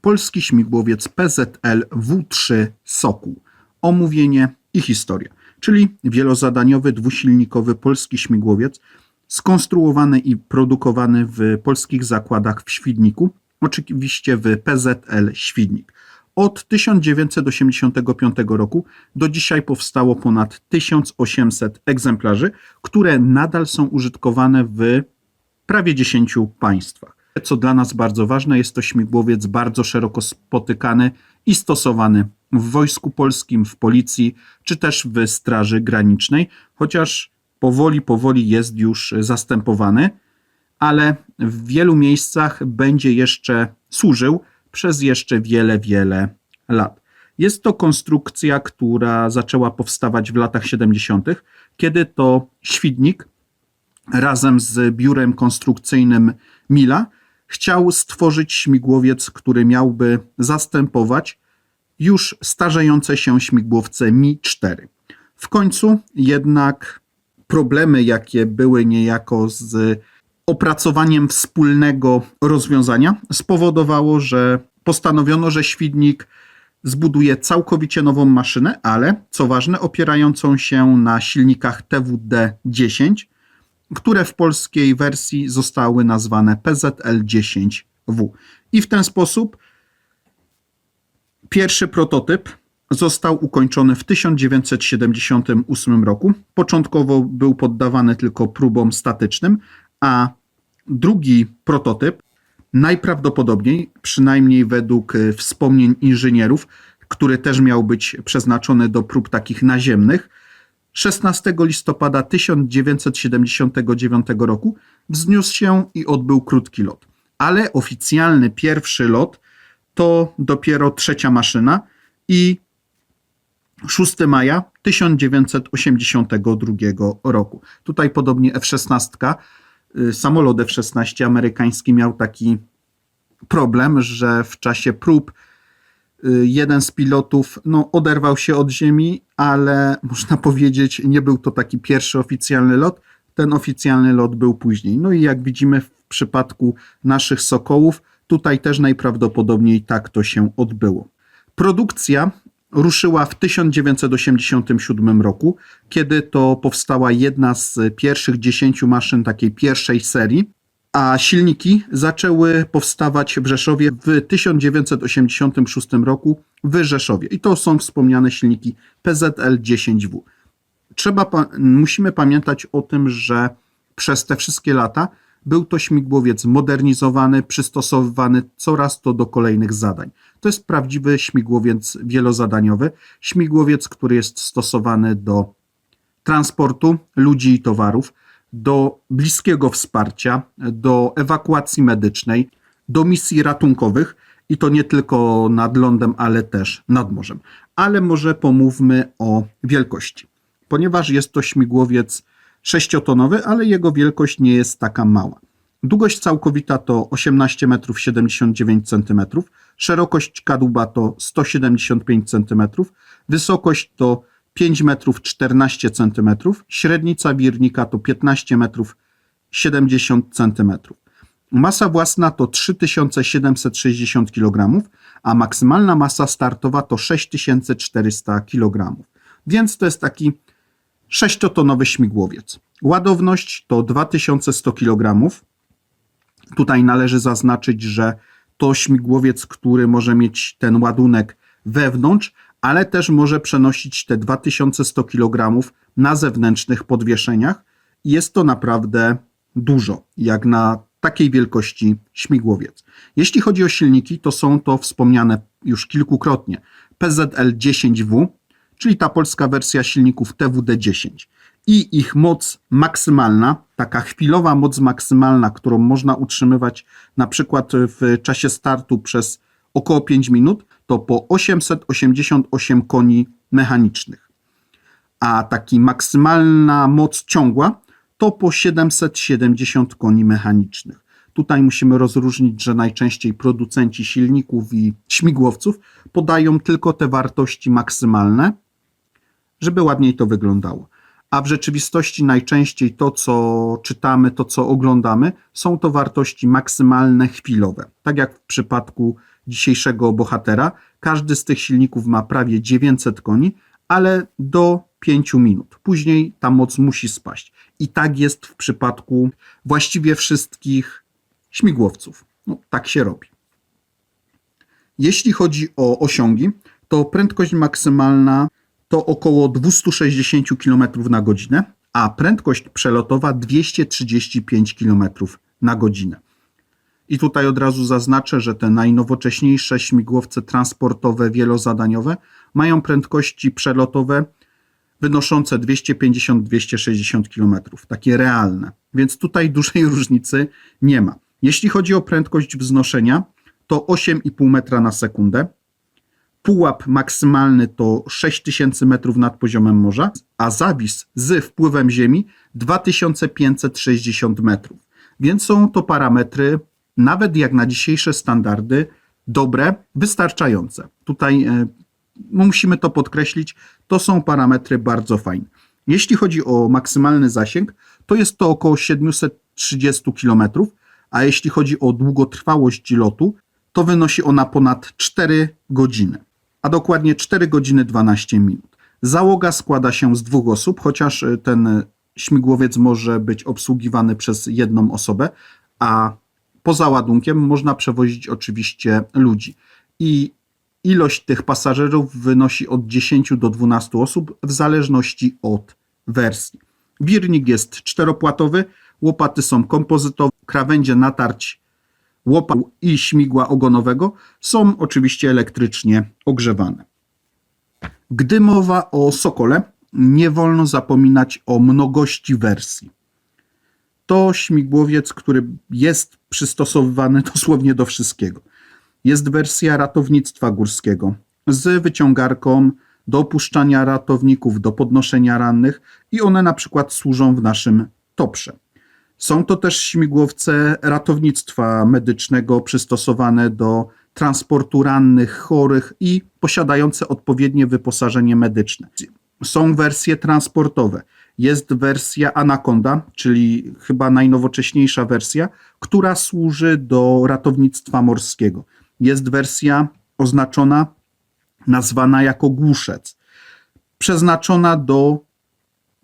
polski śmigłowiec PZL W3 Sokół. Omówienie i historia, czyli wielozadaniowy dwusilnikowy polski śmigłowiec skonstruowany i produkowany w polskich zakładach w Świdniku, oczywiście w PZL Świdnik. Od 1985 roku do dzisiaj powstało ponad 1800 egzemplarzy, które nadal są użytkowane w prawie 10 państwach. Co dla nas bardzo ważne, jest to śmigłowiec bardzo szeroko spotykany i stosowany w Wojsku Polskim, w Policji czy też w Straży Granicznej, chociaż powoli, powoli jest już zastępowany, ale w wielu miejscach będzie jeszcze służył przez jeszcze wiele, wiele lat. Jest to konstrukcja, która zaczęła powstawać w latach 70., kiedy to Świdnik razem z biurem konstrukcyjnym Mila chciał stworzyć śmigłowiec, który miałby zastępować już starzejące się śmigłowce Mi-4. W końcu jednak problemy, jakie były niejako z opracowaniem wspólnego rozwiązania, spowodowało, że postanowiono, że Świdnik zbuduje całkowicie nową maszynę, ale co ważne, opierającą się na silnikach TWD-10, które w polskiej wersji zostały nazwane PZL-10W. I w ten sposób pierwszy prototyp został ukończony w 1978 roku. Początkowo był poddawany tylko próbom statycznym, a drugi prototyp najprawdopodobniej, przynajmniej według e, wspomnień inżynierów, który też miał być przeznaczony do prób takich naziemnych, 16 listopada 1979 roku wzniósł się i odbył krótki lot. Ale oficjalny pierwszy lot to dopiero trzecia maszyna i 6 maja 1982 roku. Tutaj podobnie F-16, y, samolot F-16 amerykański miał taki problem, że w czasie prób y, jeden z pilotów no, oderwał się od ziemi, ale można powiedzieć, nie był to taki pierwszy oficjalny lot. Ten oficjalny lot był później. No i jak widzimy w przypadku naszych Sokołów, tutaj też najprawdopodobniej tak to się odbyło. Produkcja ruszyła w 1987 roku, kiedy to powstała jedna z pierwszych dziesięciu maszyn takiej pierwszej serii, a silniki zaczęły powstawać w Rzeszowie w 1986 roku w Rzeszowie. I to są wspomniane silniki PZL-10W. Trzeba, musimy pamiętać o tym, że przez te wszystkie lata był to śmigłowiec modernizowany, przystosowywany coraz to do kolejnych zadań. To jest prawdziwy śmigłowiec wielozadaniowy, śmigłowiec, który jest stosowany do transportu ludzi i towarów, do bliskiego wsparcia, do ewakuacji medycznej, do misji ratunkowych i to nie tylko nad lądem, ale też nad morzem. Ale może pomówmy o wielkości. Ponieważ jest to śmigłowiec sześciotonowy, ale jego wielkość nie jest taka mała. Długość całkowita to 18 metrów 79 cm, szerokość kadłuba to 175 cm, wysokość to 5 metrów 14 cm, średnica wirnika to 15 metrów 70 cm. Masa własna to 3760 kg, a maksymalna masa startowa to 6400 kg. Więc to jest taki sześciotonowy śmigłowiec. Ładowność to 2100 kg. Tutaj należy zaznaczyć, że to śmigłowiec, który może mieć ten ładunek wewnątrz, ale też może przenosić te 2100 kg na zewnętrznych podwieszeniach. Jest to naprawdę dużo, jak na takiej wielkości śmigłowiec. Jeśli chodzi o silniki, to są to wspomniane już kilkukrotnie PZL-10W, czyli ta polska wersja silników TWD-10 i ich moc maksymalna, taka chwilowa moc maksymalna, którą można utrzymywać na przykład w czasie startu przez około 5 minut, to po 888 koni mechanicznych. A taki maksymalna moc ciągła to po 770 koni mechanicznych. Tutaj musimy rozróżnić, że najczęściej producenci silników i śmigłowców podają tylko te wartości maksymalne, żeby ładniej to wyglądało. A w rzeczywistości najczęściej to, co czytamy, to, co oglądamy, są to wartości maksymalne chwilowe. Tak jak w przypadku dzisiejszego bohatera. Każdy z tych silników ma prawie 900 koni, ale do 5 minut. Później ta moc musi spaść. I tak jest w przypadku właściwie wszystkich śmigłowców. No, tak się robi. Jeśli chodzi o osiągi, to prędkość maksymalna to około 260 km na godzinę, a prędkość przelotowa 235 km na godzinę. I tutaj od razu zaznaczę, że te najnowocześniejsze śmigłowce transportowe wielozadaniowe mają prędkości przelotowe wynoszące 250-260 km, takie realne. Więc tutaj dużej różnicy nie ma. Jeśli chodzi o prędkość wznoszenia, to 8,5 metra na sekundę. Pułap maksymalny to 6000 metrów nad poziomem morza, a zawis z wpływem ziemi 2560 metrów. Więc są to parametry, nawet jak na dzisiejsze standardy, dobre, wystarczające. Tutaj e, musimy to podkreślić, to są parametry bardzo fajne. Jeśli chodzi o maksymalny zasięg, to jest to około 730 km, a jeśli chodzi o długotrwałość lotu, to wynosi ona ponad 4 godziny, a dokładnie 4 godziny 12 minut. Załoga składa się z dwóch osób, chociaż y, ten śmigłowiec może być obsługiwany przez jedną osobę, a poza ładunkiem można przewozić oczywiście ludzi. I ilość tych pasażerów wynosi od 10 do 12 osób w zależności od wersji. Wirnik jest czteropłatowy, łopaty są kompozytowe, krawędzie natarć łopa i śmigła ogonowego są oczywiście elektrycznie ogrzewane. Gdy mowa o Sokole, nie wolno zapominać o mnogości wersji. To śmigłowiec, który jest przystosowywany dosłownie do wszystkiego. Jest wersja ratownictwa górskiego z wyciągarką do opuszczania ratowników, do podnoszenia rannych i one na przykład służą w naszym toprze. Są to też śmigłowce ratownictwa medycznego przystosowane do transportu rannych, chorych i posiadające odpowiednie wyposażenie medyczne. Są wersje transportowe. Jest wersja Anaconda, czyli chyba najnowocześniejsza wersja, która służy do ratownictwa morskiego. Jest wersja oznaczona, nazwana jako głuszec, przeznaczona do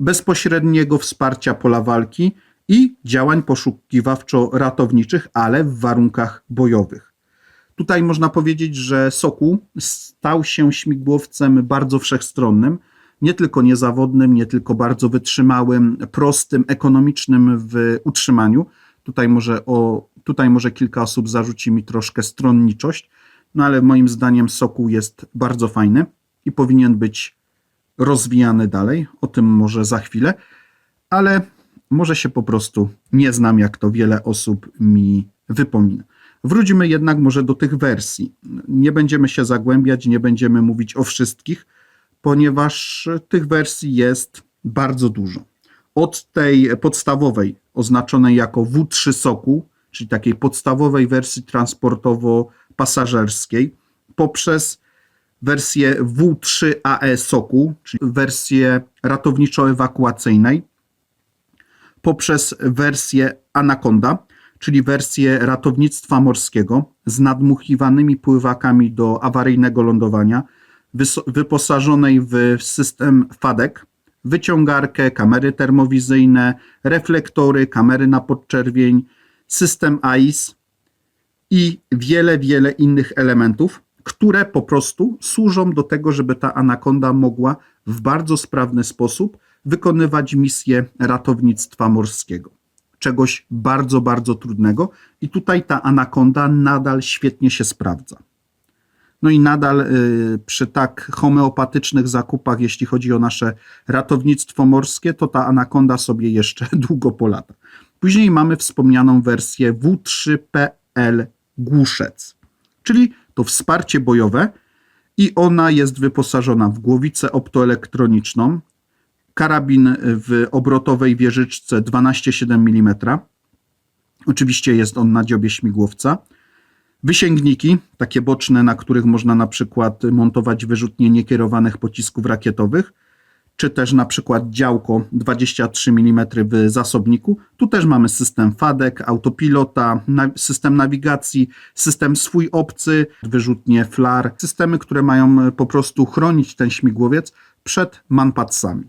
bezpośredniego wsparcia pola walki i działań poszukiwawczo-ratowniczych, ale w warunkach bojowych. Tutaj można powiedzieć, że Sokół stał się śmigłowcem bardzo wszechstronnym, nie tylko niezawodnym, nie tylko bardzo wytrzymałym, prostym, ekonomicznym w utrzymaniu. Tutaj może, o, tutaj może kilka osób zarzuci mi troszkę stronniczość, no ale moim zdaniem Sokół jest bardzo fajny i powinien być rozwijany dalej. O tym może za chwilę, ale może się po prostu nie znam, jak to wiele osób mi wypomina. Wróćmy jednak może do tych wersji. Nie będziemy się zagłębiać, nie będziemy mówić o wszystkich, ponieważ tych wersji jest bardzo dużo. Od tej podstawowej, oznaczonej jako W3 Soku, czyli takiej podstawowej wersji transportowo-pasażerskiej, poprzez wersję W3AE Soku, czyli wersję ratowniczo-ewakuacyjnej, poprzez wersję Anaconda, czyli wersję ratownictwa morskiego z nadmuchiwanymi pływakami do awaryjnego lądowania, wyposażonej w system FADEC, wyciągarkę, kamery termowizyjne, reflektory, kamery na podczerwień, system AIS i wiele, wiele innych elementów, które po prostu służą do tego, żeby ta anakonda mogła w bardzo sprawny sposób wykonywać misję ratownictwa morskiego. Czegoś bardzo, bardzo trudnego, i tutaj ta anakonda nadal świetnie się sprawdza. No i nadal y, przy tak homeopatycznych zakupach, jeśli chodzi o nasze ratownictwo morskie, to ta anakonda sobie jeszcze długo polata. Później mamy wspomnianą wersję W3PL Głuszec, czyli to wsparcie bojowe i ona jest wyposażona w głowicę optoelektroniczną, karabin w obrotowej wieżyczce 12,7 mm. Oczywiście jest on na dziobie śmigłowca. Wysięgniki, takie boczne, na których można na przykład montować wyrzutnie niekierowanych pocisków rakietowych. czy też na przykład działko 23 mm w zasobniku. Tu też mamy system FADEC, autopilota, system nawigacji, system swój obcy, wyrzutnie FLAR, systemy, które mają po prostu chronić ten śmigłowiec przed manpadsami.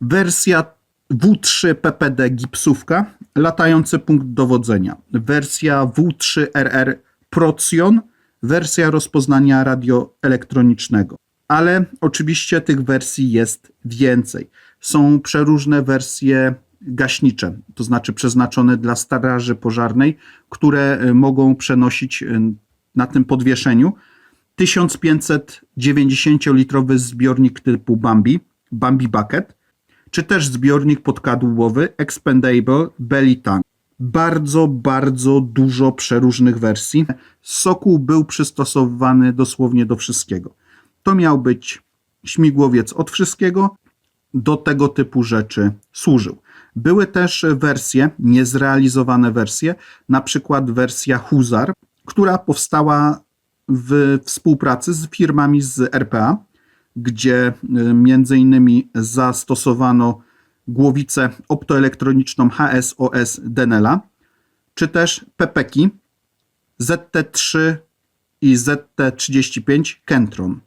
Wersja W3 PPD gipsówka, latający punkt dowodzenia. Wersja W3RR Procyon, wersja rozpoznania radioelektronicznego. Ale oczywiście tych wersji jest więcej. Są przeróżne wersje gaśnicze, to znaczy przeznaczone dla straży pożarnej, które y, mogą przenosić y, na tym podwieszeniu 1590-litrowy zbiornik typu Bambi, Bambi Bucket, czy też zbiornik podkadłubowy Expendable Belly Tank. Bardzo, bardzo dużo przeróżnych wersji. Sokół był przystosowany dosłownie do wszystkiego. To miał być śmigłowiec od wszystkiego, do tego typu rzeczy służył. Były też wersje, niezrealizowane wersje, na przykład wersja Huzar, która powstała w współpracy z firmami z RPA, gdzie y, między innymi zastosowano głowicę optoelektroniczną HSOS Denela, czy też Pepeki ZT3 i ZT35 Kentron.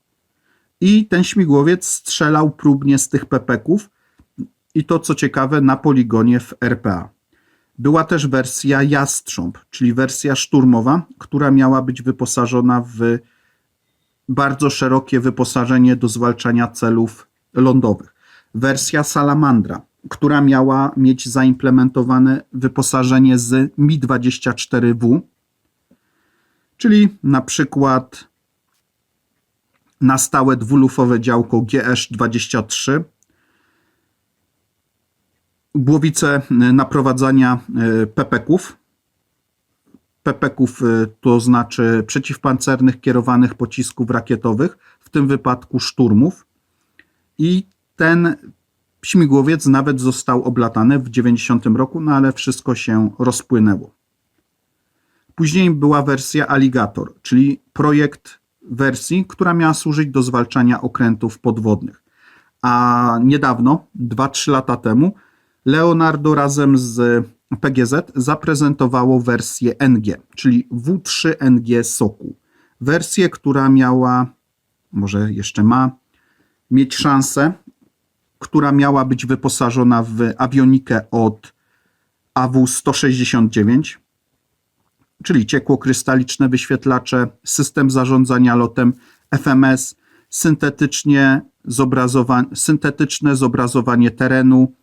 I ten śmigłowiec strzelał próbnie z tych pepeków i to co ciekawe na poligonie w RPA. Była też wersja Jastrząb, czyli wersja szturmowa, która miała być wyposażona w bardzo szerokie wyposażenie do zwalczania celów lądowych. Wersja Salamandra, która miała mieć zaimplementowane wyposażenie z Mi-24W, czyli na przykład na stałe dwulufowe działko GS-23, głowice naprowadzania e, pepeków. Pepeków e, to znaczy przeciwpancernych kierowanych pocisków rakietowych, w tym wypadku szturmów. I ten śmigłowiec nawet został oblatany w 90 roku, no ale wszystko się rozpłynęło. Później była wersja Alligator, czyli projekt wersji, która miała służyć do zwalczania okrętów podwodnych. A niedawno, 2-3 lata temu, Leonardo razem z PGZ zaprezentowało wersję NG, czyli W3NG Soku. Wersję, która miała, może jeszcze ma, mieć szansę, która miała być wyposażona w awionikę od AW169, czyli ciekłokrystaliczne wyświetlacze, system zarządzania lotem FMS, syntetycznie zobrazowa syntetyczne zobrazowanie terenu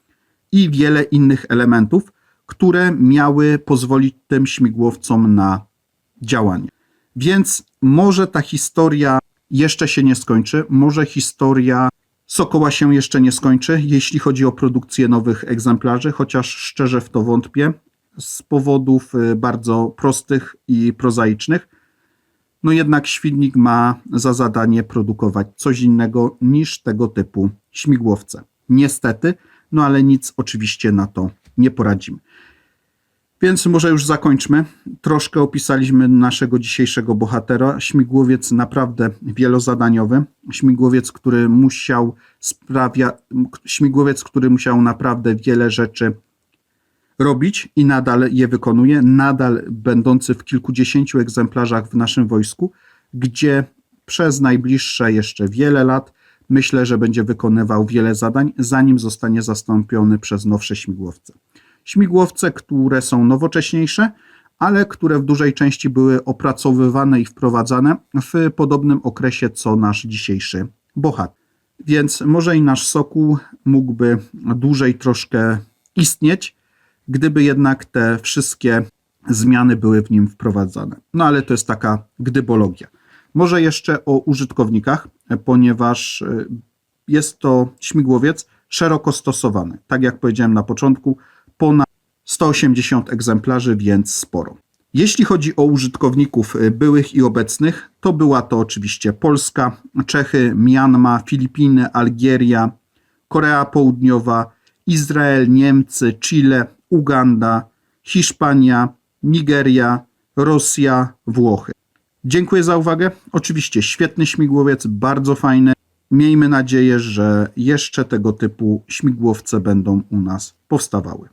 i wiele innych elementów, które miały pozwolić tym śmigłowcom na działanie. Więc może ta historia jeszcze się nie skończy, może historia Sokoła się jeszcze nie skończy, jeśli chodzi o produkcję nowych egzemplarzy, chociaż szczerze w to wątpię z powodów y, bardzo prostych i prozaicznych. No jednak Świdnik ma za zadanie produkować coś innego niż tego typu śmigłowce. Niestety, no ale nic oczywiście na to nie poradzimy. Więc może już zakończmy. Troszkę opisaliśmy naszego dzisiejszego bohatera. Śmigłowiec naprawdę wielozadaniowy. Śmigłowiec, który musiał sprawia, śmigłowiec, który musiał naprawdę wiele rzeczy robić i nadal je wykonuje, nadal będący w kilkudziesięciu egzemplarzach w naszym wojsku, gdzie przez najbliższe jeszcze wiele lat myślę, że będzie wykonywał wiele zadań, zanim zostanie zastąpiony przez nowsze śmigłowce. Śmigłowce, które są nowocześniejsze, ale które w dużej części były opracowywane i wprowadzane w podobnym okresie co nasz dzisiejszy bohater. Więc może i nasz Sokół mógłby dłużej troszkę istnieć, gdyby jednak te wszystkie zmiany były w nim wprowadzane. No ale to jest taka gdybologia. Może jeszcze o użytkownikach, ponieważ e, jest to śmigłowiec szeroko stosowany. Tak jak powiedziałem na początku, ponad 180 egzemplarzy, więc sporo. Jeśli chodzi o użytkowników e, byłych i obecnych, to była to oczywiście Polska, Czechy, Myanma, Filipiny, Algieria, Korea Południowa, Izrael, Niemcy, Chile, Uganda, Hiszpania, Nigeria, Rosja, Włochy. Dziękuję za uwagę. Oczywiście świetny śmigłowiec, bardzo fajny. Miejmy nadzieję, że jeszcze tego typu śmigłowce będą u nas powstawały.